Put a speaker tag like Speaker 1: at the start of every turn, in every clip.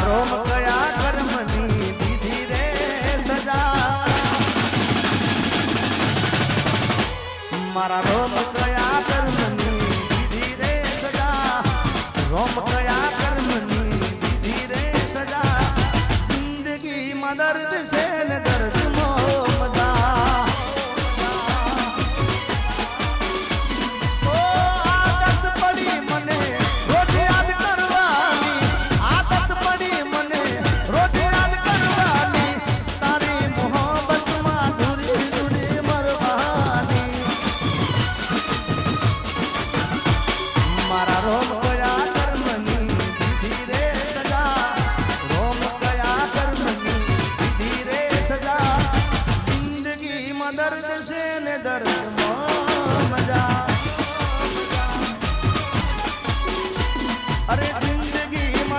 Speaker 1: રોમ કયા કર્મની દીધી રે સજા મારા રોમ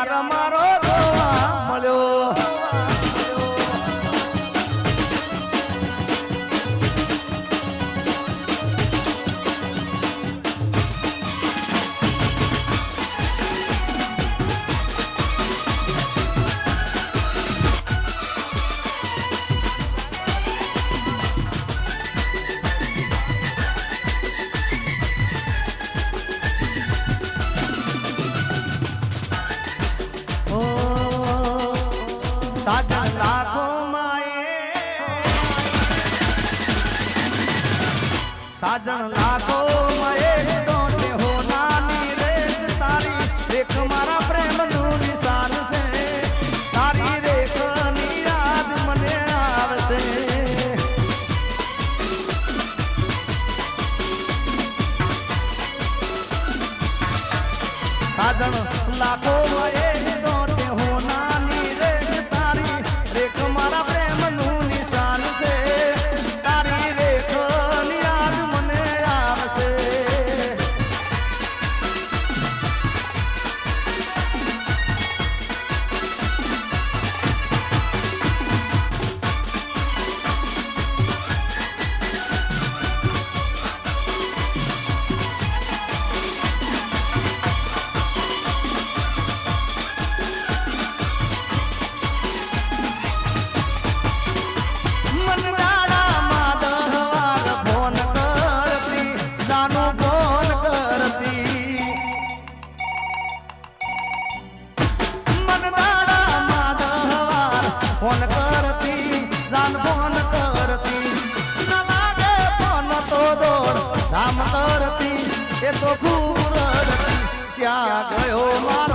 Speaker 1: আর સાજણ લાગો મયે ડોટે હો નાની રેખ તારી રેખ મારા પ્રેમનું નિશાન છે. તારી રેખની યાદ મને આવશે. સાજણ લાગો મયે તો ખૂર ક્યાં ગયો મારા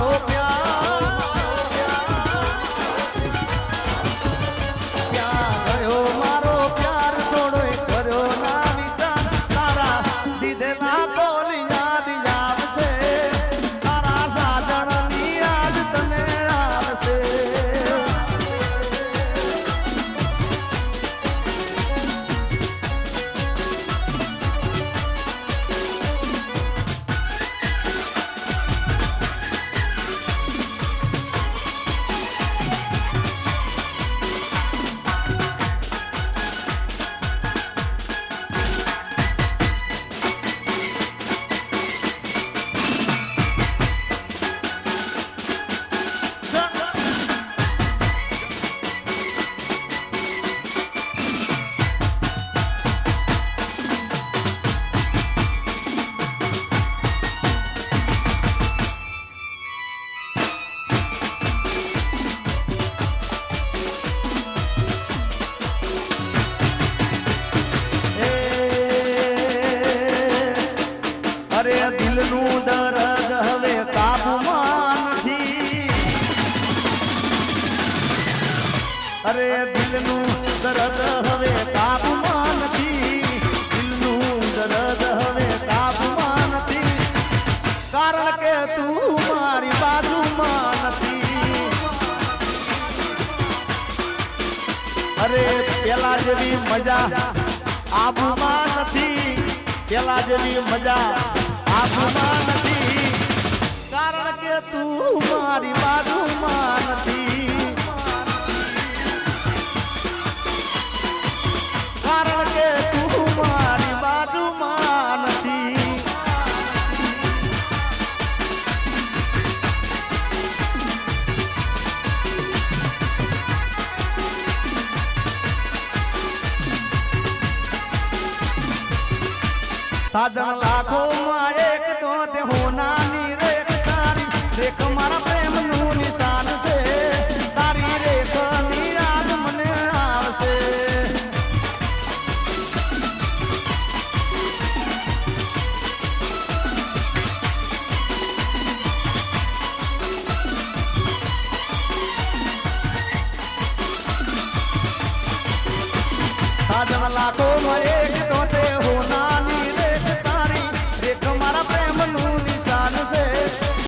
Speaker 1: અરે દિલનું દરદ હવે કાબુમાં નથી અરે દિલનું દરદ હવે કાબુમાં નથી દિલનું દરદ હવે કાબુમાં નથી કારણ કે તું મારી બાજુમાં નથી અરે પેલા જેવી મજા આબુમાં નથી પેલા જેવી મજા આબુમાં નથી કારણ કે તું મારી બાજુમાં નથી કારણ કે સાધન લાખો માં સાધન લાખો માં એક